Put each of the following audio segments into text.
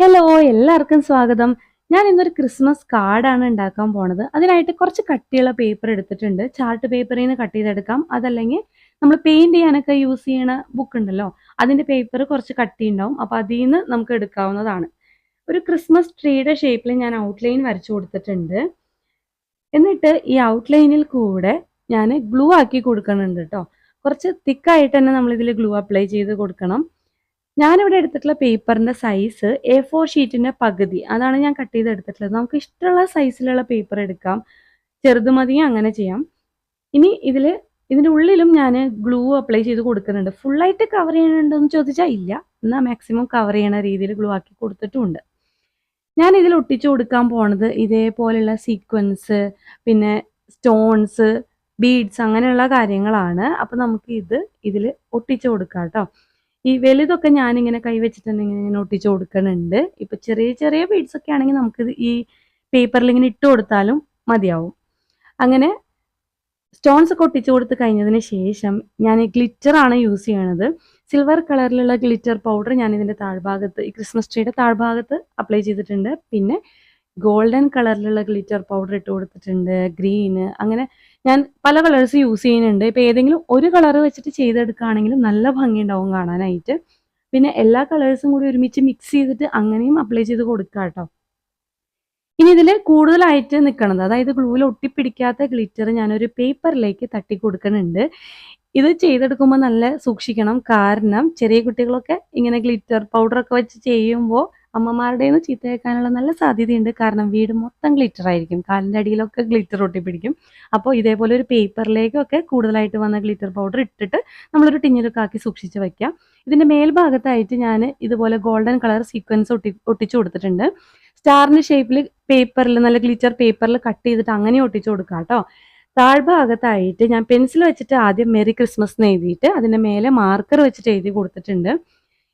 Hello എല്ലാവർക്കും സ്വാഗതം. ഞാൻ ഇന്നൊരു ക്രിസ്മസ് കാർഡാണ് ഉണ്ടാക്കാൻ പോണത്. അതിനായിട്ട് കുറച്ച് കട്ടിയുള്ള പേപ്പർ എടുത്തിട്ടുണ്ട്. ചാർട്ട് പേപ്പറിൽ നിന്ന് കട്ട് ചെയ്തെടുക്കാം. അതല്ലെങ്കിൽ നമ്മൾ പെയിന്റ് ചെയ്യാനൊക്കെ യൂസ് ചെയ്യണ ബുക്ക് ഉണ്ടല്ലോ അതിന്റെ പേപ്പർ കുറച്ച് കട്ടി ഉണ്ടാവും അപ്പോൾ അതിൽ നിന്ന് നമുക്ക് എടുക്കാവുന്നതാണ്. ഒരു ക്രിസ്മസ് ട്രീയുടെ ഷേപ്പിൽ ഞാൻ ഔട്ട്ലൈൻ വരച്ചു കൊടുത്തിട്ടുണ്ട്. എന്നിട്ട് ഈ ഔട്ട്ലൈനിൽ കൂടെ ഞാൻ ഗ്ലൂ ആക്കി കൊടുക്കുന്നുണ്ട് കേട്ടോ കുറച്ച് തിക്കായിട്ട് തന്നെ നമ്മൾ ഇതിൽ ഗ്ലൂ അപ്ലൈ ചെയ്ത് കൊടുക്കണം. ഞാനിവിടെ എടുത്തിട്ടുള്ള പേപ്പറിന്റെ സൈസ് എ ഫോർ ഷീറ്റിന്റെ പകുതി. അതാണ് ഞാൻ കട്ട് ചെയ്ത് എടുത്തിട്ടുള്ളത്. നമുക്ക് ഇഷ്ടമുള്ള സൈസിലുള്ള പേപ്പർ എടുക്കാം. ചെറുത് മതിയും? അങ്ങനെ ചെയ്യാം. ഇനി ഇതിൽ ഇതിന്റെ ഉള്ളിലും ഞാൻ ഗ്ലൂ അപ്ലൈ ചെയ്ത് കൊടുക്കുന്നുണ്ട്. ഫുള്ളായിട്ട് കവർ ചെയ്യണുണ്ടെന്ന് ചോദിച്ചാൽ ഇല്ല. എന്നാൽ മാക്സിമം കവർ ചെയ്യണ രീതിയിൽ ഗ്ലൂ ആക്കി കൊടുത്തിട്ടുമുണ്ട്. ഞാൻ ഇതിൽ ഒട്ടിച്ചു കൊടുക്കാൻ പോണത് ഇതേപോലെയുള്ള സീക്വൻസ് പിന്നെ സ്റ്റോൺസ് ബീഡ്സ് അങ്ങനെയുള്ള കാര്യങ്ങളാണ്. അപ്പം നമുക്ക് ഇത് ഇതിൽ ഒട്ടിച്ചു കൊടുക്കാം കേട്ടോ ഈ വലുതൊക്കെ ഞാനിങ്ങനെ കൈവച്ചിട്ട് ഇങ്ങനെ ഇങ്ങനെ ഒട്ടിച്ചു കൊടുക്കുന്നുണ്ട് ഇപ്പൊ ചെറിയ ചെറിയ ബീഡ്സ് ഒക്കെ ആണെങ്കിൽ നമുക്ക് ഈ പേപ്പറിൽ ഇങ്ങനെ ഇട്ട് കൊടുത്താലും മതിയാവും. അങ്ങനെ സ്റ്റോൺസ് ഒക്കെ ഒട്ടിച്ചു കൊടുത്ത് കഴിഞ്ഞതിന് ശേഷം ഞാൻ ഗ്ലിറ്റർ ആണ് യൂസ് ചെയ്യണത്. സിൽവർ കളറിലുള്ള ഗ്ലിറ്റർ പൗഡർ ഞാൻ ഇതിന്റെ താഴ്ഭാഗത്ത് ഈ ക്രിസ്മസ് ട്രീയുടെ താഴ്ഭാഗത്ത് അപ്ലൈ ചെയ്തിട്ടുണ്ട്. പിന്നെ ഗോൾഡൻ കളറിലുള്ള ഗ്ലിറ്റർ പൗഡർ ഇട്ട് കൊടുത്തിട്ടുണ്ട് ഗ്രീന് അങ്ങനെ ഞാൻ പല കളേഴ്സ് യൂസ് ചെയ്യുന്നുണ്ട്. ഇപ്പം ഏതെങ്കിലും ഒരു കളർ വെച്ചിട്ട് ചെയ്തെടുക്കുകയാണെങ്കിലും നല്ല ഭംഗി ഉണ്ടാവും കാണാനായിട്ട്. പിന്നെ എല്ലാ കളേഴ്സും കൂടി ഒരുമിച്ച് മിക്സ് ചെയ്തിട്ട് അങ്ങനെയും അപ്ലൈ ചെയ്ത് കൊടുക്കുക കേട്ടോ. ഇനി ഇതിൽ കൂടുതലായിട്ട് നിൽക്കണത് അതായത് ഗ്ലൂവിൽ ഒട്ടിപ്പിടിക്കാത്ത ഗ്ലിറ്റർ ഞാനൊരു പേപ്പറിലേക്ക് തട്ടി കൊടുക്കുന്നുണ്ട്. ഇത് ചെയ്തെടുക്കുമ്പോൾ നല്ല സൂക്ഷിക്കണം. കാരണം ചെറിയ കുട്ടികളൊക്കെ ഇങ്ങനെ ഗ്ലിറ്റർ പൗഡറൊക്കെ വെച്ച് ചെയ്യുമ്പോൾ അമ്മമാരുടെ നിന്ന് ചീത്ത കേൾക്കാനുള്ള നല്ല സാധ്യതയുണ്ട്. കാരണം വീട് മൊത്തം ഗ്ലിറ്റർ ആയിരിക്കും. കാലിന്റെ അടിയിലൊക്കെ ഗ്ലിറ്റർ ഒട്ടിപ്പിടിക്കും. അപ്പോൾ ഇതേപോലെ ഒരു പേപ്പറിലേക്കൊക്കെ കൂടുതലായിട്ട് വന്ന ഗ്ലിറ്റർ പൗഡർ ഇട്ടിട്ട് നമ്മളൊരു ടിന്നിലൊക്കെ ആക്കി സൂക്ഷിച്ച് വയ്ക്കാം ഇതിന്റെ മേൽഭാഗത്തായിട്ട് ഞാൻ ഇതുപോലെ ഗോൾഡൻ കളർ സീക്വൻസ് ഒട്ടി ഒട്ടിച്ചു കൊടുത്തിട്ടുണ്ട്. സ്റ്റാറിന്റെ ഷേപ്പിൽ പേപ്പറിൽ നല്ല ഗ്ലിറ്റർ പേപ്പറിൽ കട്ട് ചെയ്തിട്ട് അങ്ങനെ ഒട്ടിച്ചു കൊടുക്കാം കേട്ടോ. താഴ്ഭാഗത്തായിട്ട് ഞാൻ പെൻസിൽ വെച്ചിട്ട് ആദ്യം മെറി ക്രിസ്മസ് എന്ന് എഴുതിയിട്ട് അതിന്റെ മേലെ മാർക്കർ വെച്ചിട്ട് എഴുതി കൊടുത്തിട്ടുണ്ട്.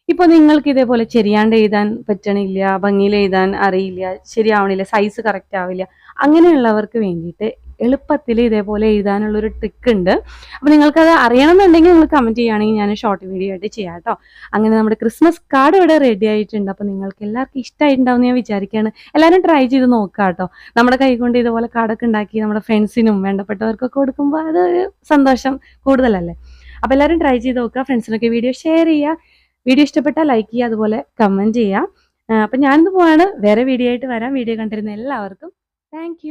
ഇപ്പോൾ നിങ്ങൾക്ക് ഇതേപോലെ ശരിയാണ്ട് എഴുതാൻ പറ്റണില്ല ഭംഗിയിൽ എഴുതാൻ അറിയില്ല ശരിയാവണില്ല സൈസ് കറക്റ്റ് ആവില്ല അങ്ങനെയുള്ളവർക്ക് വേണ്ടിയിട്ട് എളുപ്പത്തിൽ ഇതേപോലെ എഴുതാനുള്ള ഒരു ട്രിക്ക് ഉണ്ട്. അപ്പോൾ നിങ്ങൾക്കത് അറിയണമെന്നുണ്ടെങ്കിൽ നിങ്ങൾ കമന്റ് ചെയ്യുകയാണെങ്കിൽ ഞാൻ ഷോർട്ട് വീഡിയോ ആയിട്ട് ചെയ്യാം കേട്ടോ അങ്ങനെ നമ്മുടെ ക്രിസ്മസ് കാർഡ് ഇവിടെ റെഡി ആയിട്ടുണ്ട്. അപ്പോൾ നിങ്ങൾക്ക് എല്ലാവർക്കും ഇഷ്ടമായിട്ടുണ്ടാവും ഞാൻ വിചാരിക്കുകയാണ്. എല്ലാവരും ട്രൈ ചെയ്ത് നോക്കുക കേട്ടോ നമ്മുടെ കൈ കൊണ്ട് ഇതുപോലെ കാർഡൊക്കെ ഉണ്ടാക്കി നമ്മുടെ ഫ്രണ്ട്സിനും വേണ്ടപ്പെട്ടവർക്കൊക്കെ കൊടുക്കുമ്പോൾ അതൊരു സന്തോഷം കൂടുതലല്ലേ? അപ്പോൾ എല്ലാവരും ട്രൈ ചെയ്ത് നോക്കുക ഫ്രണ്ട്സിനൊക്കെ വീഡിയോ ഷെയർ ചെയ്യുക. വീഡിയോ ഇഷ്ടപ്പെട്ടാൽ ലൈക്ക് ചെയ്യുക അതുപോലെ കമന്റ് ചെയ്യുക. അപ്പം ഞാനിന്ന് പോവാണ്. വേറെ വീഡിയോ ആയിട്ട് വരാം. വീഡിയോ കണ്ടിരുന്ന എല്ലാവർക്കും താങ്ക്